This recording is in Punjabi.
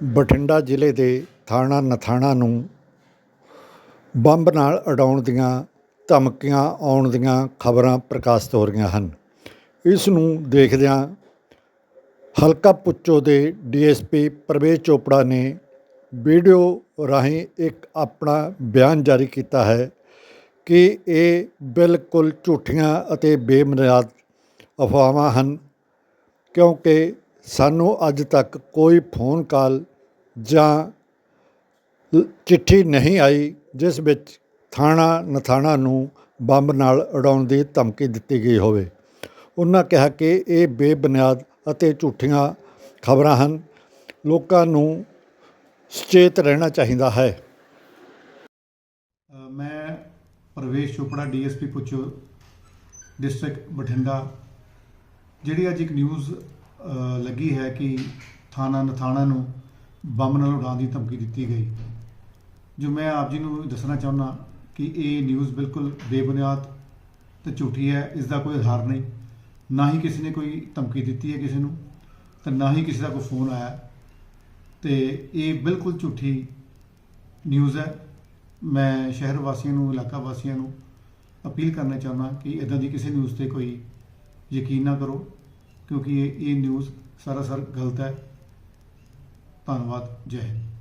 ਬਠਿੰਡਾ ਜ਼ਿਲ੍ਹੇ ਦੇ ਥਾਣਾ ਨਥਾਣਾ ਨੂੰ ਬੰਬ ਨਾਲ ਉਡਾਉਣ ਦੀਆਂ ਧਮਕੀਆਂ ਆਉਣ ਦੀਆਂ ਖਬਰਾਂ ਪ੍ਰਕਾਸ਼ਿਤ ਹੋ ਰਹੀਆਂ ਹਨ। ਇਸ ਨੂੰ ਦੇਖਦਿਆਂ ਹਲਕਾ ਪੁੱਚੋ ਦੇ ਡੀਐਸਪੀ ਪ੍ਰਵੇਸ਼ ਚੋਪੜਾ ਨੇ ਵੀਡੀਓ ਰਾਹੀਂ ਇੱਕ ਆਪਣਾ ਬਿਆਨ ਜਾਰੀ ਕੀਤਾ ਹੈ ਕਿ ਇਹ ਬਿਲਕੁਲ ਝੂਠੀਆਂ ਅਤੇ ਬੇਮਨਿਆਦ ਅਫਵਾਹਾਂ ਹਨ, ਕਿਉਂਕਿ ਸਾਨੂੰ ਅੱਜ ਤੱਕ ਕੋਈ ਫੋਨ ਕਾਲ ਜਾਂ ਲ- ਚਿੱਠੀ ਨਹੀਂ ਆਈ ਜਿਸ ਵਿੱਚ ਥਾਣਾ ਨਥਾਣਾ ਨੂੰ ਬੰਬ ਨਾਲ ਉਡਾਉਣ ਦੀ ਧਮਕੀ ਦਿੱਤੀ ਗਈ ਹੋਵੇ। ਉਹਨਾਂ ਕਿਹਾ ਕਿ ਇਹ ਬੇਬੁਨਿਆਦ ਅਤੇ ਝੂਠੀਆਂ ਖਬਰਾਂ ਹਨ। ਲੋਕਾਂ ਨੂੰ ਸੁਚੇਤ ਰਹਿਣਾ ਚਾਹੀਦਾ ਹੈ। ਮੈਂ ਪ੍ਰਵੇਸ਼ ਚੋਪੜਾ ਡੀਐਸਪੀ ਪੁੱਛੋ, ਡਿਸਟ੍ਰਿਕਟ ਬਠਿੰਡਾ, ਜਿਹੜੀ ਅੱਜ ਇੱਕ ਨਿਊਜ਼ ਲੱਗੀ ਹੈ ਕਿ ਥਾਣਾ ਨਥਾਣਾ ਨੂੰ ਬੰਬ ਨਾਲ ਉਡਾਉਣ ਦੀ ਧਮਕੀ ਦਿੱਤੀ ਗਈ। ਜੋ ਮੈਂ ਆਪ ਜੀ ਨੂੰ ਦੱਸਣਾ ਚਾਹੁੰਦਾ ਕਿ ਇਹ ਨਿਊਜ਼ ਬਿਲਕੁਲ ਬੇਬੁਨਿਆਦ ਤੇ ਝੂਠੀ ਹੈ, ਇਸ ਦਾ ਕੋਈ ਆਧਾਰ ਨਹੀਂ। ਨਾ ਹੀ ਕਿਸੇ ਨੇ ਕੋਈ ਧਮਕੀ ਦਿੱਤੀ ਹੈ ਕਿਸੇ ਨੂੰ ਤੇ ਨਾ ਹੀ ਕਿਸੇ ਦਾ ਕੋਈ ਫੋਨ ਆਇਆ। ਤੇ ਇਹ ਬਿਲਕੁਲ ਝੂਠੀ ਨਿਊਜ਼ ਹੈ। ਮੈਂ ਸ਼ਹਿਰ ਵਾਸੀਆਂ ਨੂੰ, ਇਲਾਕਾ ਵਾਸੀਆਂ ਨੂੰ ਅਪੀਲ ਕਰਨਾ ਚਾਹੁੰਦਾ ਕਿ ਇਦਾਂ ਦੀ ਕਿਸੇ ਨਿਊਜ਼ ਤੇ ਕੋਈ ਯਕੀਨ ਨਾ ਕਰੋ। ਕਿਉਂਕਿ ਇਹ ਇਹ ਨਿਊਜ਼ ਸਰਾਸਰ ਗਲਤ ਹੈ। ਧੰਨਵਾਦ। ਜੈ ਹਿੰਦ।